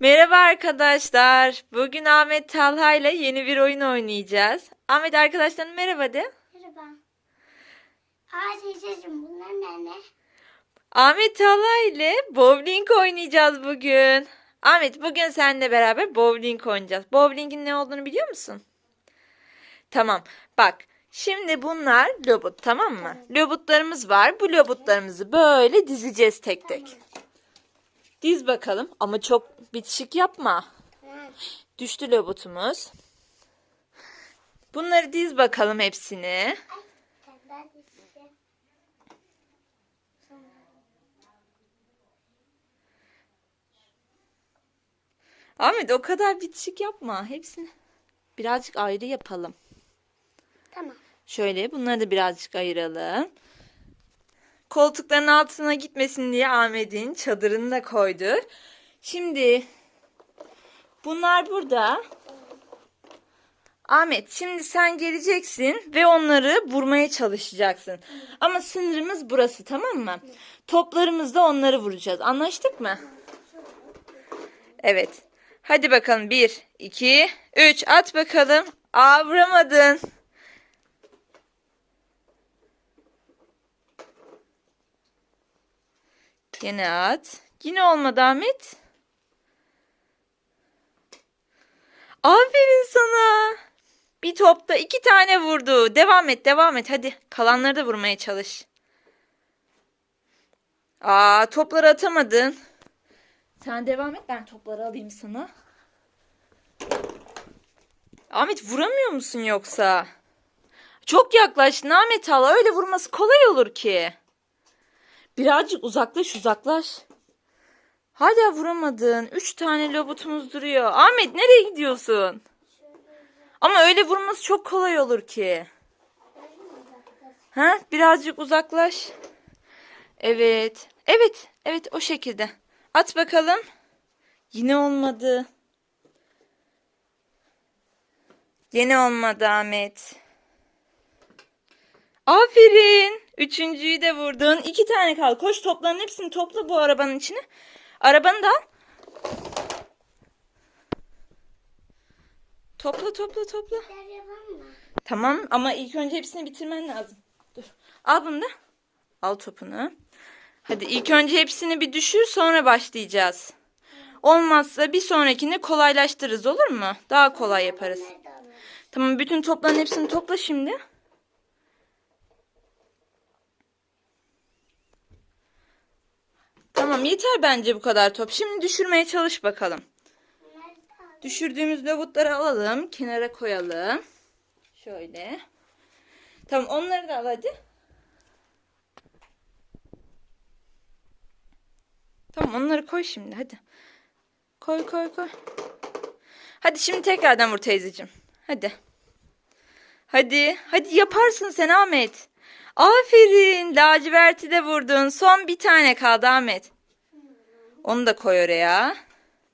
Merhaba arkadaşlar. Bugün Ahmet Talha ile yeni bir oyun oynayacağız. Ahmet arkadaşlarına merhaba de. Merhaba. Aa teyzeciğim bunlar ne ne? Ahmet Talha ile bowling oynayacağız bugün. Ahmet bugün seninle beraber bowling oynayacağız. Bowlingin ne olduğunu biliyor musun? Tamam. Bak. Şimdi bunlar lobut tamam mı? Lobutlarımız var. Bu lobutlarımızı böyle dizeceğiz tek tek. Diz bakalım ama çok bitişik yapma. Düştü lobutumuz. Bunları diz bakalım hepsini. Ahmet o kadar bitişik yapma. Hepsini birazcık ayrı yapalım. Tamam. Şöyle bunları da birazcık ayıralım. Koltukların altına gitmesin diye Ahmet'in çadırını da koydu. Şimdi bunlar burada. Ahmet şimdi sen geleceksin ve onları vurmaya çalışacaksın. Ama sınırımız burası tamam mı? Toplarımızla onları vuracağız. Anlaştık mı? Evet. Hadi bakalım. Bir, iki, üç. At bakalım. Aa vuramadın. Yine at. Yine olmadı Ahmet. Aferin sana. Bir topta iki tane vurdu. Devam et, devam et. Hadi kalanları da vurmaya çalış. Aa, topları atamadın. Sen devam et, ben topları alayım sana. Ahmet vuramıyor musun yoksa? Çok yaklaştın Ahmet hala. Öyle vurması kolay olur ki. Birazcık uzaklaş uzaklaş. Hala vuramadın. Üç tane lobutumuz duruyor. Ahmet nereye gidiyorsun? Ama öyle vurması çok kolay olur ki. Ha? Birazcık uzaklaş. Evet. Evet. Evet o şekilde. At bakalım. Yine olmadı. Yine olmadı Ahmet. Aferin. Üçüncüyü de vurdun. İki tane kaldı. Koş topların hepsini topla bu arabanın içine. Arabanı da al. Topla topla topla. Tamam ama ilk önce hepsini bitirmen lazım. Dur. Al bunu da. Al topunu. Hadi ilk önce hepsini bir düşür sonra başlayacağız. Olmazsa bir sonrakini kolaylaştırırız olur mu? Daha kolay yaparız. Tamam bütün topların hepsini topla şimdi. Tamam yeter bence bu kadar top. Şimdi düşürmeye çalış bakalım. Düşürdüğümüz lavutları alalım. Kenara koyalım. Şöyle. Tamam onları da al hadi. Tamam onları koy şimdi hadi. Koy koy koy. Hadi şimdi tekrardan vur teyzeciğim. Hadi. Hadi. Hadi yaparsın sen Ahmet. Aferin. Laciverti de vurdun. Son bir tane kaldı Ahmet. Onu da koy oraya.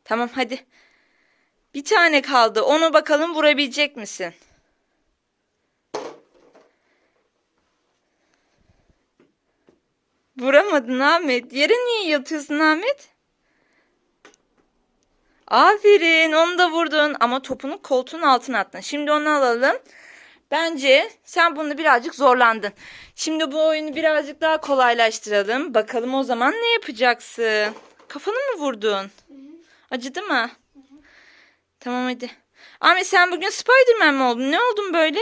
Tamam hadi. Bir tane kaldı. Onu bakalım vurabilecek misin? Vuramadın Ahmet. Yere niye yatıyorsun Ahmet? Aferin. Onu da vurdun. Ama topunu koltuğun altına attın. Şimdi onu alalım. Bence sen bunu birazcık zorlandın. Şimdi bu oyunu birazcık daha kolaylaştıralım. Bakalım o zaman ne yapacaksın? Kafanı mı vurdun? Acıdı mı? Tamam hadi. Ahmet sen bugün Spiderman mi oldun? Ne oldun böyle?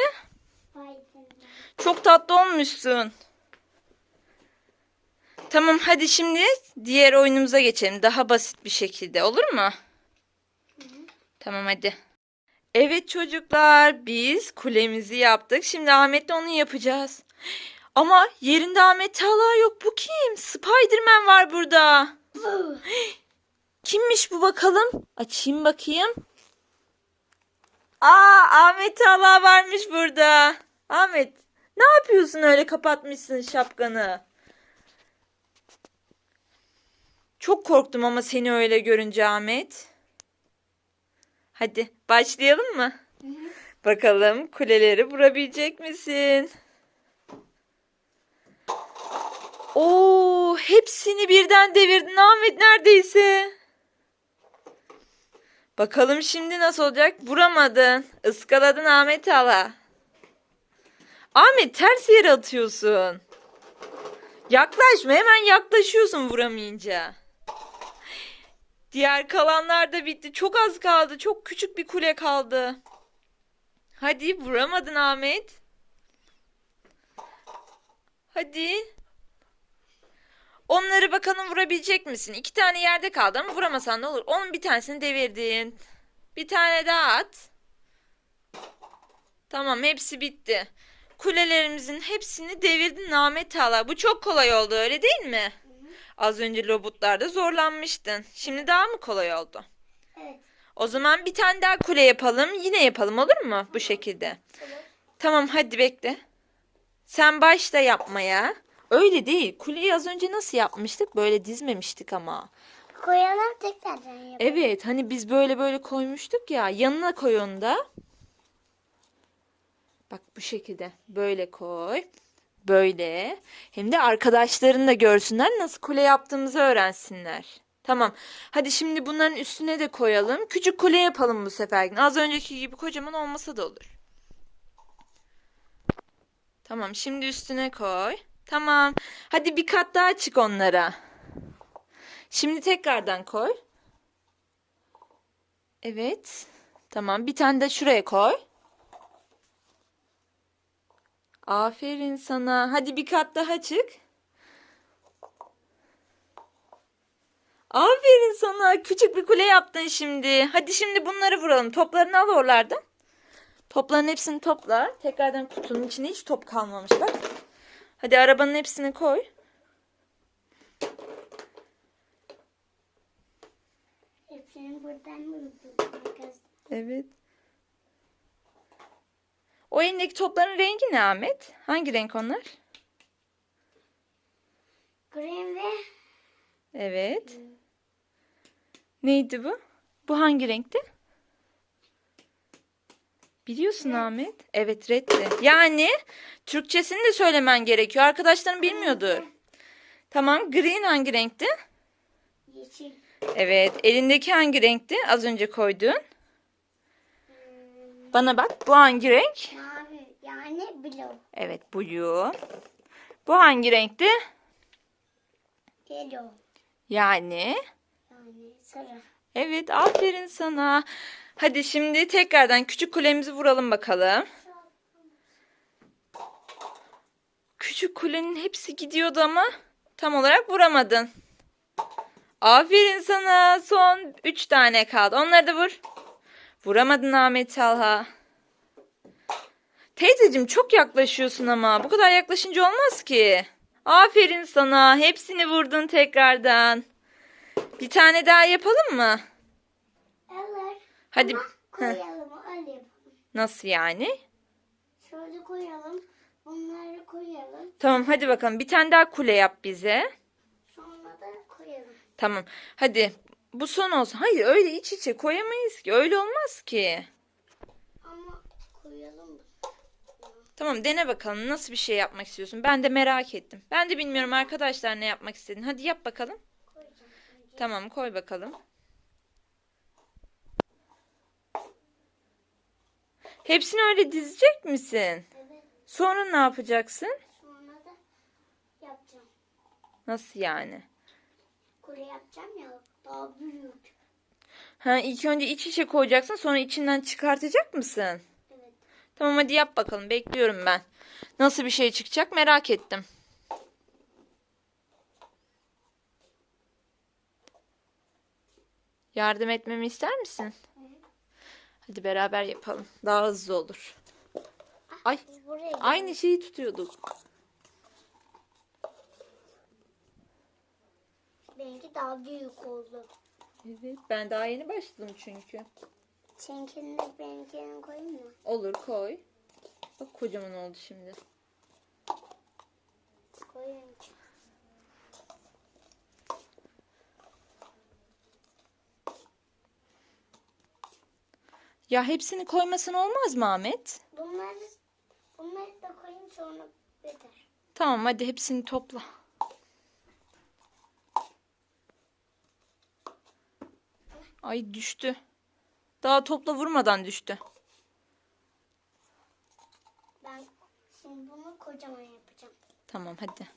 Çok tatlı olmuşsun. Tamam hadi şimdi diğer oyunumuza geçelim. Daha basit bir şekilde olur mu? Tamam hadi. Evet çocuklar biz kulemizi yaptık. Şimdi Ahmet'le onu yapacağız. Ama yerinde Ahmet Talha yok. Bu kim? Spiderman var burada. Bu. Kimmiş bu bakalım? Açayım bakayım. Aa Ahmet Talha varmış burada. Ahmet ne yapıyorsun öyle kapatmışsın şapkanı? Çok korktum ama seni öyle görünce Ahmet. Hadi başlayalım mı? Bakalım kuleleri vurabilecek misin? Oo, hepsini birden devirdin Ahmet neredeyse. Bakalım şimdi nasıl olacak? Vuramadın. Iskaladın Ahmet Hala. Ahmet ters yere atıyorsun. Yaklaşma hemen yaklaşıyorsun vuramayınca. Diğer kalanlar da bitti. Çok az kaldı. Çok küçük bir kule kaldı. Hadi vuramadın Ahmet. Hadi. Onları bakalım vurabilecek misin? İki tane yerde kaldı ama vuramasan ne olur? Onun bir tanesini devirdin. Bir tane daha at. Tamam hepsi bitti. Kulelerimizin hepsini devirdin Ahmet Hala. Bu çok kolay oldu öyle değil mi? Az önce robotlarda zorlanmıştın. Şimdi daha mı kolay oldu? Evet. O zaman bir tane daha kule yapalım. Yine yapalım olur mu? Bu şekilde. Olur. Tamam hadi bekle. Sen başla yapmaya. Öyle değil. Kuleyi az önce nasıl yapmıştık? Böyle dizmemiştik ama. Koyalım tekrardan yapalım. Evet hani biz böyle böyle koymuştuk ya. Yanına koy onu da. Bak bu şekilde. Böyle koy. Böyle. Hem de arkadaşların da görsünler nasıl kule yaptığımızı öğrensinler. Tamam. Hadi şimdi bunların üstüne de koyalım. Küçük kule yapalım bu sefer. Az önceki gibi kocaman olmasa da olur. Tamam şimdi üstüne koy. Tamam. Hadi bir kat daha çık onlara. Şimdi tekrardan koy. Evet. Tamam. Bir tane de şuraya koy. Aferin sana. Hadi bir kat daha çık. Aferin sana. Küçük bir kule yaptın şimdi. Hadi şimdi bunları vuralım. Toplarını al oralardan. Topların hepsini topla. Tekrardan kutunun içinde hiç top kalmamış bak. Hadi arabanın hepsini koy. Hepsini buradan mı? Evet. O elindeki topların rengi ne Ahmet? Hangi renk onlar? Green ve Evet. Neydi bu? Bu hangi renkti? Biliyorsun Ahmet. Evet reddi. Yani Türkçesini de söylemen gerekiyor. Arkadaşların bilmiyordur. Tamam green hangi renkti? yeşil. Evet. Elindeki hangi renkti? Az önce koyduğun. Hmm, Bana bak. Bu hangi renk? mavi yani blue. Evet blue. Bu hangi renkti? Yellow Yani yani sarı. Evet, aferin sana. Hadi şimdi tekrardan küçük kulemizi vuralım bakalım. Küçük kulenin hepsi gidiyordu ama tam olarak vuramadın. Aferin sana. Son 3 tane kaldı. Onları da vur. Vuramadın Ahmet Talha. Teyzeciğim çok yaklaşıyorsun ama. Bu kadar yaklaşınca olmaz ki. Aferin sana. Hepsini vurdun tekrardan. Bir tane daha yapalım mı? Hadi. Koyalım öyle yapalım. Nasıl yani? Şöyle koyalım. Bunları koyalım. Tamam hadi bakalım. Bir tane daha kule yap bize. Sonra da koyalım. Tamam. Hadi. Bu son olsun. Hayır öyle iç içe koyamayız ki. Öyle olmaz ki. Ama koyalım. Tamam dene bakalım. Nasıl bir şey yapmak istiyorsun? Ben de merak ettim. Ben de bilmiyorum arkadaşlar ne yapmak istedin. Hadi yap bakalım. Koyacağım. Tamam koy bakalım. Hepsini öyle dizecek misin? Evet. Sonra ne yapacaksın? Sonra da yapacağım. Nasıl yani? Kule yapacağım ya daha büyük. Ha ilk önce iç içe koyacaksın sonra içinden çıkartacak mısın? Evet. Tamam hadi yap bakalım. Bekliyorum ben. Nasıl bir şey çıkacak merak ettim. Yardım etmemi ister misin? Hadi beraber yapalım. Daha hızlı olur. Ay Biz buraya aynı şeyi tutuyorduk. Benimki daha büyük oldu. Evet ben daha yeni başladım çünkü. Seninkini de benimkini koyayım mı? Olur koy. Bak kocaman oldu şimdi. Koyayım. Ya hepsini koymasan olmaz mı Ahmet? Bunları, bunları da koyayım sonra biter. Tamam hadi hepsini topla. Ay düştü. Daha topla vurmadan düştü. Ben şimdi bunu kocaman yapacağım. Tamam hadi.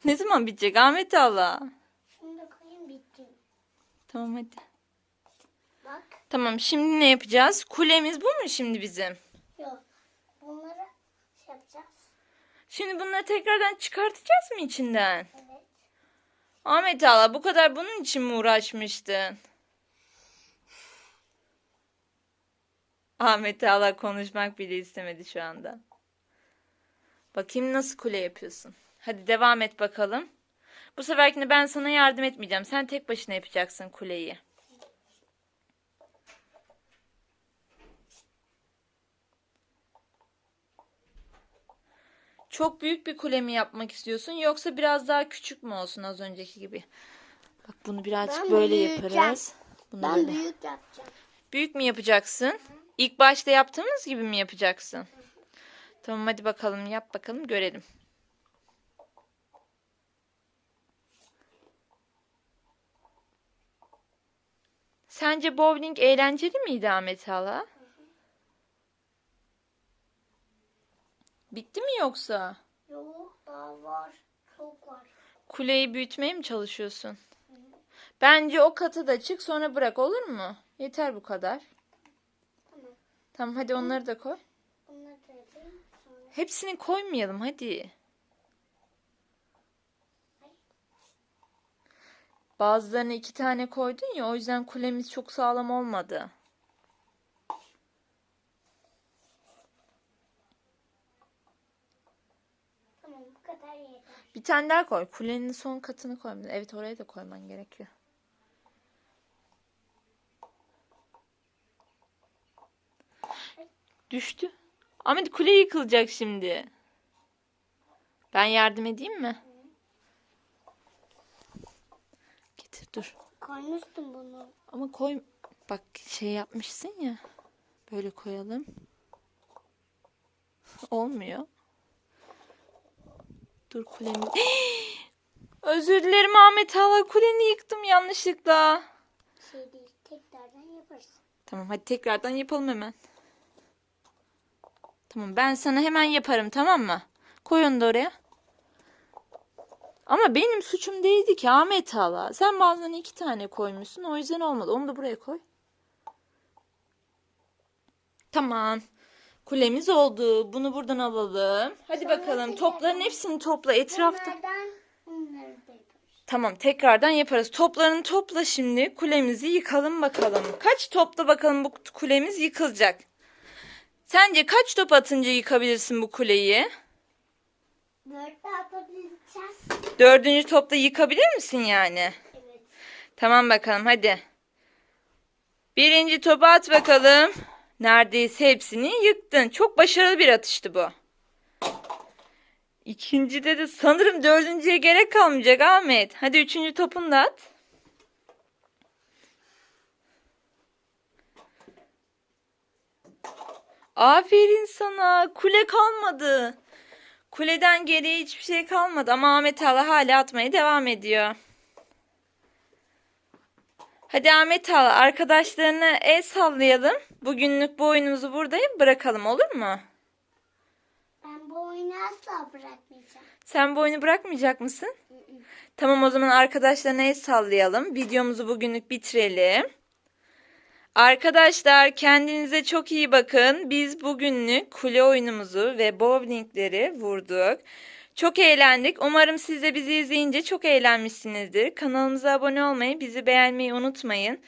Ne zaman bitecek Ahmet Allah? Da koyayım bitti. Tamam hadi. Bak. Tamam şimdi ne yapacağız? Kulemiz bu mu şimdi bizim? Yok. Bunları şey yapacağız. Şimdi bunları tekrardan çıkartacağız mı içinden? Evet. Ahmet Allah bu kadar bunun için mi uğraşmıştın? Ahmet Allah konuşmak bile istemedi şu anda. Bakayım nasıl kule yapıyorsun. Hadi devam et bakalım. Bu seferkinde ben sana yardım etmeyeceğim. Sen tek başına yapacaksın kuleyi. Çok büyük bir kule mi yapmak istiyorsun yoksa biraz daha küçük mü olsun az önceki gibi? Bak bunu birazcık Ben böyle yaparız. Bunu Ben böyle. büyük yapacağım. Büyük mü yapacaksın? İlk başta yaptığımız gibi mi yapacaksın? Tamam hadi bakalım yap bakalım görelim. Sence bowling eğlenceli miydi Ahmet Hala? Bitti mi yoksa? Yok daha var. Çok var. Kuleyi büyütmeye mi çalışıyorsun? Bence o katı da çık sonra bırak olur mu? Yeter bu kadar. Tamam. Tamam hadi onları da koy. Bunları da yapayım. Sonra Hepsini koymayalım hadi. Bazılarına iki tane koydun ya o yüzden kulemiz çok sağlam olmadı. tamam bu kadar yeter. Bir tane daha koy. Kulenin son katını koy. Evet oraya da koyman gerekiyor. Düştü. Ahmet kule yıkılacak şimdi. Ben yardım edeyim mi? Dur. Koymuştum bunu. Ama koy bak şey yapmışsın ya. Böyle koyalım. Olmuyor. Dur kuleni. Özür dilerim Ahmet Hala kuleni yıktım yanlışlıkla. Şey değil. Tekrardan yaparız. Tamam hadi tekrardan yapalım hemen. Tamam ben sana hemen yaparım tamam mı? Koy onu da oraya. Ama benim suçum değildi ki Ahmet Hala. Sen bazen iki tane koymuşsun o yüzden olmadı. Onu da buraya koy. Tamam. Kulemiz oldu. Bunu buradan alalım. Hadi Sonra bakalım. Topların hepsini topla etrafta. Tamam tekrardan yaparız. Toplarını topla şimdi. Kulemizi yıkalım bakalım. Kaç topla bakalım bu kulemiz yıkılacak. Sence kaç top atınca yıkabilirsin bu kuleyi? Dört de Dördüncü topla yıkabilir misin yani? Evet. Tamam bakalım hadi. Birinci topu at bakalım. Neredeyse hepsini yıktın. Çok başarılı bir atıştı bu. İkincide de sanırım dördüncüye gerek kalmayacak Ahmet. Hadi üçüncü topunu da at. Aferin sana. Kule kalmadı. Kuleden geriye hiçbir şey kalmadı ama Ahmet Hala hala atmaya devam ediyor. Hadi Ahmet Hala arkadaşlarına el sallayalım. Bugünlük bu oyunumuzu burada bırakalım olur mu? Ben bu oyunu asla bırakmayacağım. Sen bu oyunu bırakmayacak mısın? Tamam o zaman arkadaşlarına el sallayalım. Videomuzu bugünlük bitirelim. Arkadaşlar kendinize çok iyi bakın. Biz bugünlük kule oyunumuzu ve bowlingleri vurduk. Çok eğlendik. Umarım siz de bizi izleyince çok eğlenmişsinizdir. Kanalımıza abone olmayı, bizi beğenmeyi unutmayın.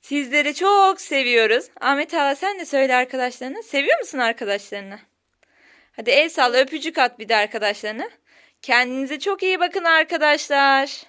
Sizleri çok seviyoruz. Ahmet Hala sen de söyle arkadaşlarına. Seviyor musun arkadaşlarını? Hadi el salla öpücük at bir de arkadaşlarına. Kendinize çok iyi bakın arkadaşlar.